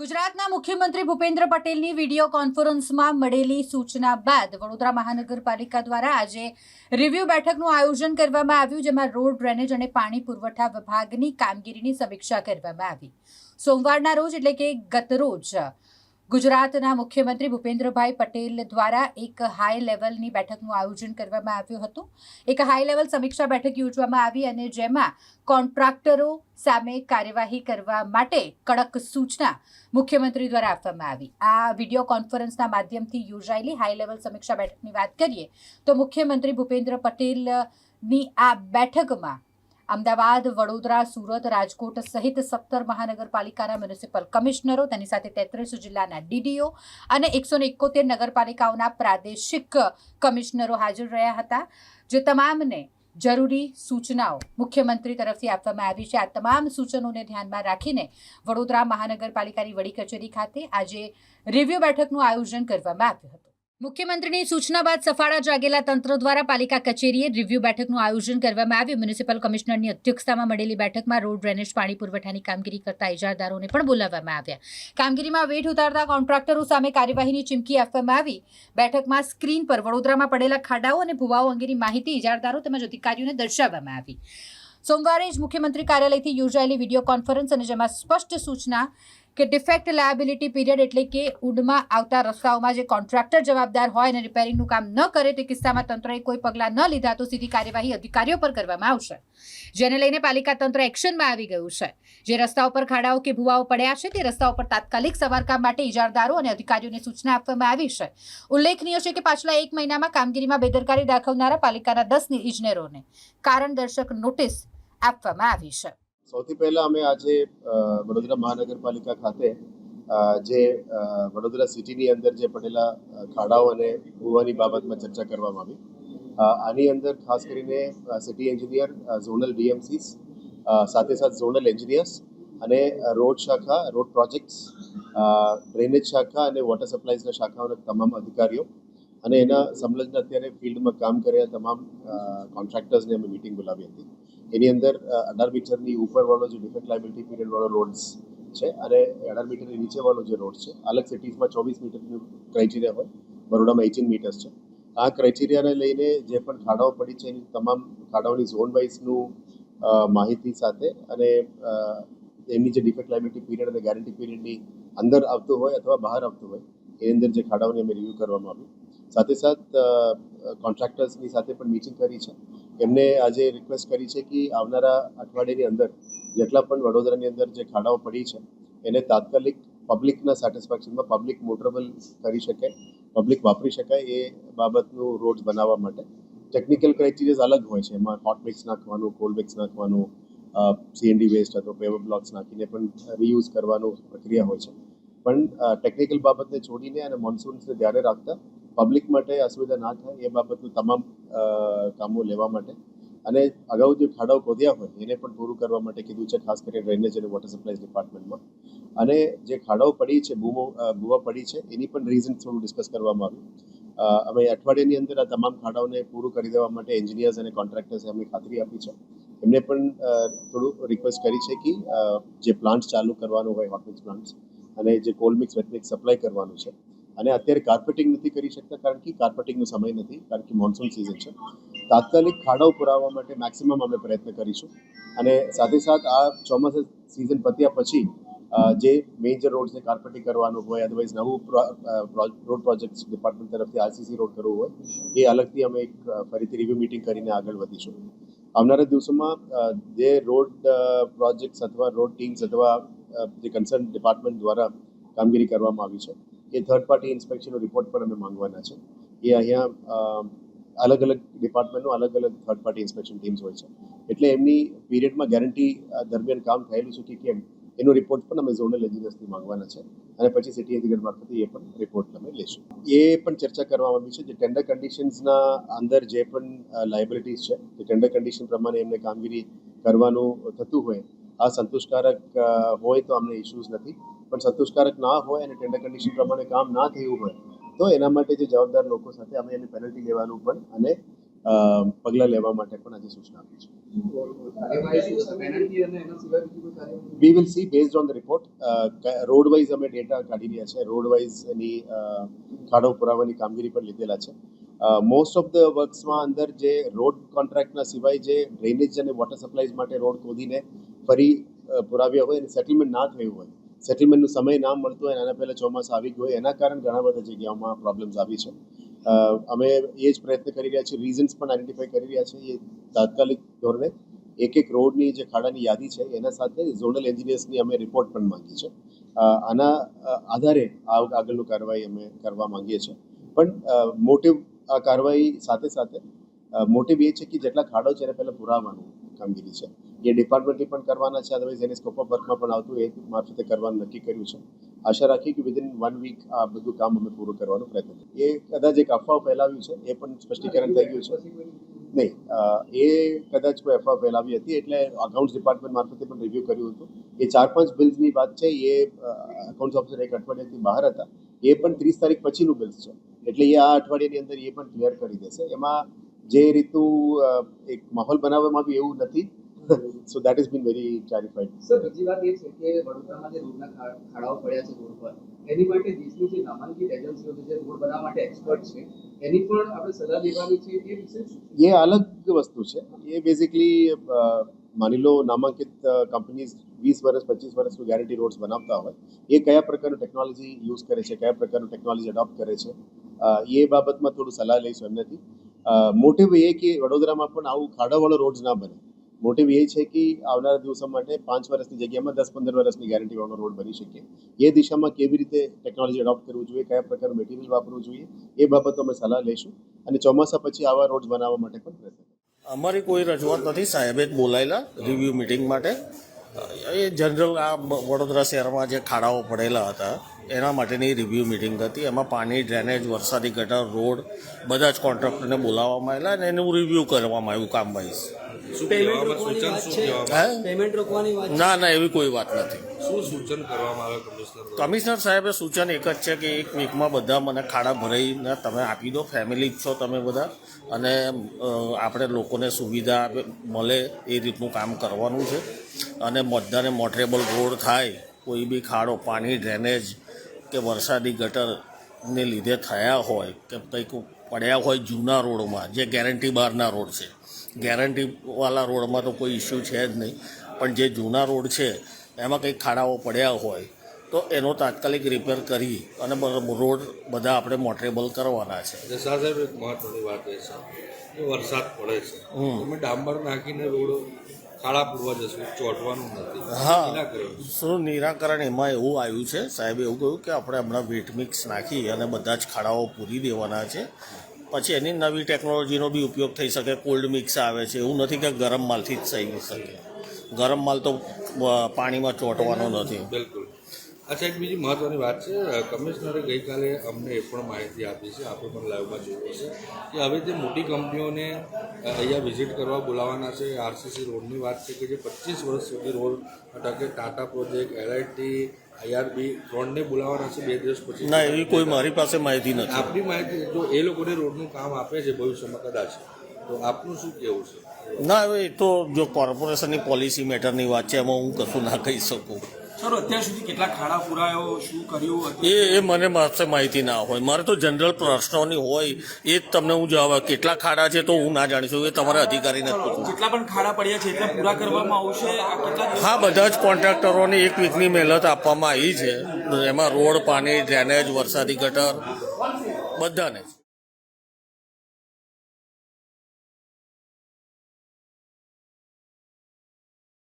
ગુજરાતના મુખ્યમંત્રી ભૂપેન્દ્ર પટેલની વીડિયો કોન્ફરન્સમાં મળેલી સૂચના બાદ વડોદરા મહાનગરપાલિકા દ્વારા આજે રિવ્યુ બેઠકનું આયોજન કરવામાં આવ્યું, જેમાં રોડ ડ્રેનેજ અને પાણી પુરવઠા વિભાગની કામગીરીની સમીક્ષા કરવામાં આવી. સોમવારના રોજ એટલે કે ગતરોજ ગુજરાતના મુખ્યમંત્રી ભૂપેન્દ્રભાઈ પટેલ દ્વારા એક હાઈ લેવલની બેઠકનું આયોજન કરવામાં આવ્યું હતું. એક હાઈ લેવલ સમીક્ષા બેઠક યોજવામાં આવી અને જેમાં કોન્ટ્રાક્ટરો સામે કાર્યવાહી કરવા માટે કડક સૂચના મુખ્યમંત્રી દ્વારા આપવામાં આવી. આ વીડિયો કોન્ફરન્સના માધ્યમથી યોજાયેલી હાઈ લેવલ સમીક્ષા બેઠકની વાત કરીએ તો મુખ્યમંત્રી ભૂપેન્દ્ર પટેલની આ બેઠકમાં અમદાવાદ, વડોદરા, સુરત, રાજકોટ સહિત સત્તર મહાનગરપાલિકાના મ્યુનિસિપલ કમિશનરો, તેની સાથે તેત્રીસ જિલ્લાના ડીડીઓ અને એકસો એકોતેર નગરપાલિકાઓના પ્રાદેશિક કમિશનરો હાજર રહ્યા હતા. જે તમામને જરૂરી સૂચનાઓ મુખ્યમંત્રી તરફથી આપવામાં આવી છે. આ તમામ સૂચનોને ધ્યાનમાં રાખીને વડોદરા મહાનગરપાલિકાની વડી કચેરી ખાતે આજે રિવ્યુ બેઠકનું આયોજન કરવામાં આવ્યું હતું. મુખ્યમંત્રીની સૂચના બાદ સફાળા જાગેલા તંત્ર દ્વારા પાલિકા કચેરીએ રિવ્યુ બેઠકનું આયોજન કરવામાં આવ્યું. મ્યુનિસિપલ કમિશનરની અધ્યક્ષતામાં મળેલી બેઠકમાં રોડ, ડ્રેનેજ, પાણી પુરવઠાની કામગીરી કરતા ઇજારદારોને પણ બોલાવવામાં આવ્યા. કામગીરીમાં વેઠ ઉતારતા કોન્ટ્રાક્ટરો સામે કાર્યવાહીની ચીમકી આપવામાં આવી. બેઠકમાં સ્ક્રીન પર વડોદરામાં પડેલા ખાડાઓ અને ભુવાઓ અંગેની માહિતી ઇજારદારો તેમજ અધિકારીઓને દર્શાવવામાં આવી. સોમવારે જ મુખ્યમંત્રી કાર્યાલયથી યોજાયેલી વીડિયો કોન્ફરન્સ અને જેમાં સ્પષ્ટ સૂચના કે ડિફેક્ટ લાયબિલિટી પીરિયડ એટલે કે ઉડમાં આવતા રસ્તાઓમાં જે કોન્ટ્રાક્ટર જવાબદાર હોય અને રિપેરિંગનું કામ ન કરે તે કિસ્સામાં તંત્રએ કોઈ પગલાં ન લીધા તો સીધી કાર્યવાહી અધિકારીઓ પર કરવામાં આવશે. જેને લઈને પાલિકા તંત્ર એક્શનમાં આવી ગયું છે. જે રસ્તાઓ પર ખાડાઓ કે ભૂવાઓ પડ્યા છે તે રસ્તાઓ પર તાત્કાલિક સવારકામ માટે ઇજારદારો અને અધિકારીઓને સૂચના આપવામાં આવી છે. ઉલ્લેખનીય છે કે પાછલા એક મહિનામાં કામગીરીમાં બેદરકારી દાખવનારા પાલિકાના દસ ઇજનેરોને કારણદર્શક નોટિસ આપવામાં આવી છે. સૌથી પહેલા અમે આજે વડોદરા મહાનગરપાલિકા ખાતે જે વડોદરા સિટીની અંદર જે પડેલા ખાડાઓ અને ભૂવાની બાબતમાં ચર્ચા કરવામાં આવી. આની અંદર ખાસ કરીને સિટી એન્જિનિયર ઝોનલ ડીએમસીસ સાથે સાથે ઝોનલ એન્જિનિયર્સ અને રોડ શાખા, રોડ પ્રોજેક્ટ્સ ડ્રેનેજ શાખા અને વોટર સપ્લાયઝના શાખાઓના તમામ અધિકારીઓ અને એના સંલગ્ન અત્યારે ફિલ્ડમાં કામ કર્યા તમામ કોન્ટ્રાક્ટર્સને અમે મિટિંગ બોલાવી હતી. એની અંદર અઢાર મીટરની ઉપરવાળો જે ડિફેક્ટ લાયબિલિટી પીરિયડવાળો રોડ્સ છે અને અઢાર મીટરની નીચેવાળો જે રોડ છે, અલગ સિટીઝમાં ચોવીસ મીટરનું ક્રાઇટેરિયા હોય, બરોડામાં એટીન મીટર્સ છે. આ ક્રાઇટેરિયાને લઈને જે પણ ખાડાઓ પડી છે, એની તમામ ખાડાઓની ઝોન વાઇઝનું માહિતી સાથે અને એમની જે ડિફેક્ટ લાયબિલિટી પીરિયડ અને ગેરંટી પીરિયડની અંદર આવતું હોય અથવા બહાર આવતું હોય, એની અંદર જે ખાડાઓની અમે રિવ્યૂ કરવામાં આવ્યું સાથે સાથ કોન્ટ્રાક્ટર્સની સાથે પણ મીટિંગ કરી છે. એમને આજે રિક્વેસ્ટ કરી છે કે આવનારા અઠવાડિયાની અંદર જેટલા પણ વડોદરાની અંદર જે ખાડાઓ પડી છે, એને તાત્કાલિક પબ્લિકના સેટિસ્ફેક્શનમાં પબ્લિક મોટરેબલ કરી શકે પબ્લિક વાપરી શકાય એ બાબતનું રોડ બનાવવા માટે. ટેકનિકલ ક્રાઇટેરિયાઝ અલગ હોય છે. એમાં હોટ મિક્સ નાખવાનું કોલ્ડ મિક્સ નાખવાનું સીએનડી વેસ્ટ અથવા પેવર બ્લોક્સ નાખીને પણ રીયુઝ કરવાનું પ્રક્રિયા હોય છે. પણ ટેકનિકલ બાબતને છોડીને અને મોન્સૂન્સને ધ્યાને રાખતા પબ્લિક માટે અસુવિધા ના થાય એ બાબતનું તમામ કામો લેવા માટે. અને અગાઉ જે ખાડાઓ ખોદ્યા હોય એને પણ પૂરું કરવા માટે કીધું છે ખાસ કરીને ડ્રેનેજ અને વોટર સપ્લાય ડિપાર્ટમેન્ટમાં અને જે ખાડાઓ પડી છે બૂમો અ, પડી છે એની પણ રીઝન થોડું ડિસ્કસ કરવામાં આવ્યું. અમે અઠવાડિયાની અંદર આ તમામ ખાડાઓને પૂરું કરી દેવા માટે એન્જિનિયર્સ અને કોન્ટ્રાક્ટર્સે અમને ખાતરી આપી છે. એમને પણ થોડું રિક્વેસ્ટ કરી છે કે જે પ્લાન્ટ ચાલુ કરવાનું હોય હોટમિક્સ પ્લાન્ટ્સ અને જે કોલમિક્સ વેટમિક્સ સપ્લાય કરવાનું છે અને અત્યારે કાર્પેટિંગ નથી કરી શકતા કારણ કે કાર્પેટિંગનો સમય નથી, કારણ કે મોન્સૂન સિઝન છે. તાત્કાલિક ખાડાઓ પુરાવવા માટે મેક્સિમમ અમે પ્રયત્ન કરીશું. અને સાથે સાથ આ ચોમાસા સિઝન પત્યા પછી જે મેજર રોડ્સને કાર્પેટિંગ કરવાનું હોય અધરવાઇઝ નવું રોડ પ્રોજેક્ટ ડિપાર્ટમેન્ટ તરફથી આરસીસી રોડ કરવું હોય, એ અલગથી અમે એક ફરીથી રિવ્યુ મિટિંગ કરીને આગળ વધીશું. આવનારા દિવસોમાં જે રોડ પ્રોજેક્ટ્સ અથવા રોડ ટીમ્સ અથવા જે કન્સર્ન ડિપાર્ટમેન્ટ દ્વારા કામગીરી કરવામાં આવી છે એ થર્ડ પાર્ટી ઇન્સ્પેક્શનનો રિપોર્ટ પણ અમે માંગવાના છે. એ અહીંયા અલગ અલગ ડિપાર્ટમેન્ટનું અલગ અલગ થર્ડ પાર્ટી ઇન્સ્પેક્શન ટીમ્સ હોય છે. એટલે એમની પીરિયડમાં ગેરંટી દરમિયાન કામ થયેલું છે કે કેમ, એનો રિપોર્ટ પણ અમે ઝોનલ એન્જિનિયર્સથી માંગવાના છે. અને પછી સિટી એન્જિનિયર મારફતે એ પણ રિપોર્ટ અમે લઈશું એ પણ ચર્ચા કરવામાં આવી છે જે ટેન્ડર કન્ડિશન્સના અંદર જે પણ લાયબિલિટીઝ છે તે ટેન્ડર કન્ડિશન પ્રમાણે એમને કામગીરી કરવાનું થતું હોય આ સંતોષકારક હોય તો અમને ઇશ્યુઝ નથી. પણ સંતોષકારક ના હોય અને ટેન્ડર કન્ડિશન પ્રમાણે કામ ના થયું હોય, તો એના માટે જે જવાબદાર લોકો સાથે અમે એની પેનલ્ટી લેવાનું પણ અને પગલાં લેવા માટે પણ આજે સૂચના આપી છે. We will see based on the report road wise અમે ડેટા કાઢી રહ્યા છે. રોડ વાઇઝ એની ખાડો પુરાવાની કામગીરી પણ લીધેલા છે. મોસ્ટ ઓફ ધ વર્ક્સમાં અંદર જે રોડ કોન્ટ્રાક્ટના સિવાય જે ડ્રેનેજ અને વોટર સપ્લાયઝ માટે રોડ ખોદીને ફરી પુરાવ્યા હોય અને સેટલમેન્ટ ના થયું હોય. સેટલમેન્ટનો સમય ના મળતો હોય આના પહેલાં ચોમાસું આવી ગયું હોય, એના કારણે ઘણા બધા જગ્યાઓમાં પ્રોબ્લેમ્સ આવી છે. અમે એ જ પ્રયત્ન કરી રહ્યા છીએ રીઝન્સ પણ આઈડેન્ટિફાઈ કરી રહ્યા છીએ એ તાત્કાલિક ધોરણે. એક એક રોડની જે ખાડાની યાદી છે, એના સાથે ઝોનલ એન્જિનિયર્સની અમે રિપોર્ટ પણ માંગી છે. આના આધારે આગળનું કાર્યવાહી અમે કરવા માંગીએ છીએ. પણ મોટિવ આ કાર્યવાહી સાથે સાથે મોટી એ છે કે જેટલા ખાડો છે એને પહેલાં પુરાવાનું કામગીરી છે. એ ડિપાર્ટમેન્ટની પણ કરવાના છે અદરવાઇઝ એની સ્કોપ ઓફ વર્કમાં પણ આવતું, એ મારફતે કરવાનું નક્કી કર્યું છે. આશા રાખી કે વિધિન વન વીક આ બધું કામ અમે પૂરું કરવાનો પ્રયત્ન એ કદાચ એક અફવા ફેલાવ્યું છે, એ પણ સ્પષ્ટીકરણ થઈ ગયું છે. નહીં એ કદાચ કોઈ અફવા ફેલાવી હતી, એટલે અકાઉન્ટ્સ ડિપાર્ટમેન્ટ મારફતે પણ રિવ્યૂ કર્યું હતું. એ ચાર પાંચ બિલ્સની વાત છે એ અકાઉન્ટ્સ ઓફિસર એક અઠવાડિયાથી બહાર હતા. એ પણ ત્રીસ તારીખ પછીનું બિલ્સ છે. એટલે એ આ અઠવાડિયાની અંદર એ પણ ક્લિયર કરી દેશે. એમાં જે રીતનું એક માહોલ બનાવવામાં આવ્યું એવું નથી. So that is been very clarified sir બીજી વાત એ છે કે વડોદરામાં જે રોડના ખાડાઓ પડ્યા છે રોડ પર એની માટે દેશની જે નામાંકિત એજન્સીઓ છે જે રોડ બનાવવા માટે એક્સપર્ટ છે એની પણ આપણે સલાહ લેવાની છે એ વિશે એ અલગ વસ્તુ છે. એ બેઝિકલી માની લો નામાંકિત કંપનીઝ વીસ વર્ષ, પચીસ વર્ષનું ગેરંટી રોડ્સ બનાવતા હોય, એ કયા પ્રકારનું ટેકનોલોજી યુઝ કરે છે, કયા પ્રકારનું ટેકનોલોજી અડોપ્ટ કરે છે? એ બાબતમાં થોડું સલાહ લઈશું એમનેથી. મોટિવ એ કે વડોદરામાં પણ આવું ખાડાવાળો રોડ્સ ના બને. મોટિવ એ છે કે આવનારા દિવસો માટે પાંચ વર્ષની જગ્યામાં દસ, પંદર વર્ષની ગેરંટીવાળો રોડ બની શકે. એ દિશામાં કેવી રીતે ટેકનોલોજી અડોપ્ટ કરવું જોઈએ, કયા પ્રકારનું મટીરિયલ વાપરવું જોઈએ, એ બાબતો અમે સલાહ લઈશું. અને ચોમાસા પછી આવા રોડ્સ બનાવવા માટે પણ પ્રયત્ન અમારી કોઈ રજૂઆત નથી સાહેબે બોલાયેલા રિવ્યૂ મિટિંગ માટે. એ જનરલ આ વડોદરા શહેરમાં જે ખાડાઓ પડેલા હતા, એના માટેની રિવ્યૂ મિટિંગ હતી. એમાં પાણી ડ્રેનેજ વરસાદી ગટર, રોડ, બધા જ કોન્ટ્રાક્ટરને બોલાવવામાં આવેલા અને એનું રિવ્યૂ કરવામાં આવ્યું કામ વાઇઝ ના ના એવી કોઈ વાત નથી. શું સૂચન કરવામાં આવે કમિશનર સાહેબે સૂચન એક જ છે કે એક વીકમાં બધા મને ખાડા ભરાઈને તમે આપી દો ફેમિલી જ છો તમે બધા અને આપણે લોકોને સુવિધા મળે એ રીતનું કામ કરવાનું છે. અને બધાને મોટરેબલ રોડ થાય કોઈ બી ખાડો પાણી ડ્રેનેજ કે વરસાદી ગટરને લીધે થયા હોય કે કંઈક પડ્યા હોય જૂના રોડમાં જે ગેરંટી બહારના રોડ છે. ગેરંટીવાળા રોડમાં તો કોઈ ઇસ્યુ છે જ નહીં. પણ જે જૂના રોડ છે એમાં કંઈક ખાડાઓ પડ્યા હોય તો એનો તાત્કાલિક રિપેર કરી અને રોડ બધા આપણે મોટરેબલ કરવાના છે. સાહેબ એક મહત્વની વાત એ છે વરસાદ પડે છે. તમે ડાંબર નાખીને રોડ ખાડા પૂરવા જશું ચોંટવાનું નથી. હા. શું નિરાકરણ એમાં એવું આવ્યું છે? સાહેબે એવું કહ્યું કે આપણે હમણાં વેટ મિક્સ નાખી અને બધા જ ખાડાઓ પૂરી દેવાના છે. પછી એની નવી ટેકનોલોજીનો બી ઉપયોગ થઈ શકે કોલ્ડ મિક્સ આવે છે, એવું નથી કે ગરમ માલથી જ થઈ શકે. ગરમ માલ તો પાણીમાં ચોંટવાનો નથી. બિલકુલ. અચ્છા, એક બીજી મહત્વની વાત છે કમિશનરે ગઈકાલે અમને એ પણ માહિતી આપી છે આપણે પણ લાઈવમાં જોયું હશે, કે હવે જે મોટી કંપનીઓને અહીંયા વિઝિટ કરવા બોલાવવાના છે, આરસીસી રોડની વાત છે કે જે પચીસ વર્ષ સુધી રોડ અટકે, ટાટા પ્રોજેક્ટ એલઆઈટી આઈઆરબી રોડને બોલાવવાના છે બે દિવસ પછી. ના એવી કોઈ મારી પાસે માહિતી નથી. આપની માહિતી જો એ લોકોને રોડનું કામ આપે છે ભવિષ્યમાં કદાચ તો આપનું શું કહેવું છે? ના હવે એ તો જો કોર્પોરેશનની પોલિસી મેટરની વાત છે એમાં હું કશું ના કહી શકું. સર અત્યાર સુધી કેટલા ખાડા પુરાયો શું કર્યું એ એ મને પાસે માહિતી ના હોય. મારે તો જનરલ પ્રશ્નોની હોય. એ જ તમને હું જવાબ કેટલા ખાડા છે તો હું ના જાણી શકું. એ તમારા અધિકારીને નથી જેટલા પણ ખાડા પડ્યા છે એટલા પૂરા કરવામાં આવશે. હા બધા જ કોન્ટ્રાક્ટરોને એક વીકની મહેનત આપવામાં આવી છે. એમાં રોડ પાણી ડ્રેનેજ વરસાદી ગટર બધાને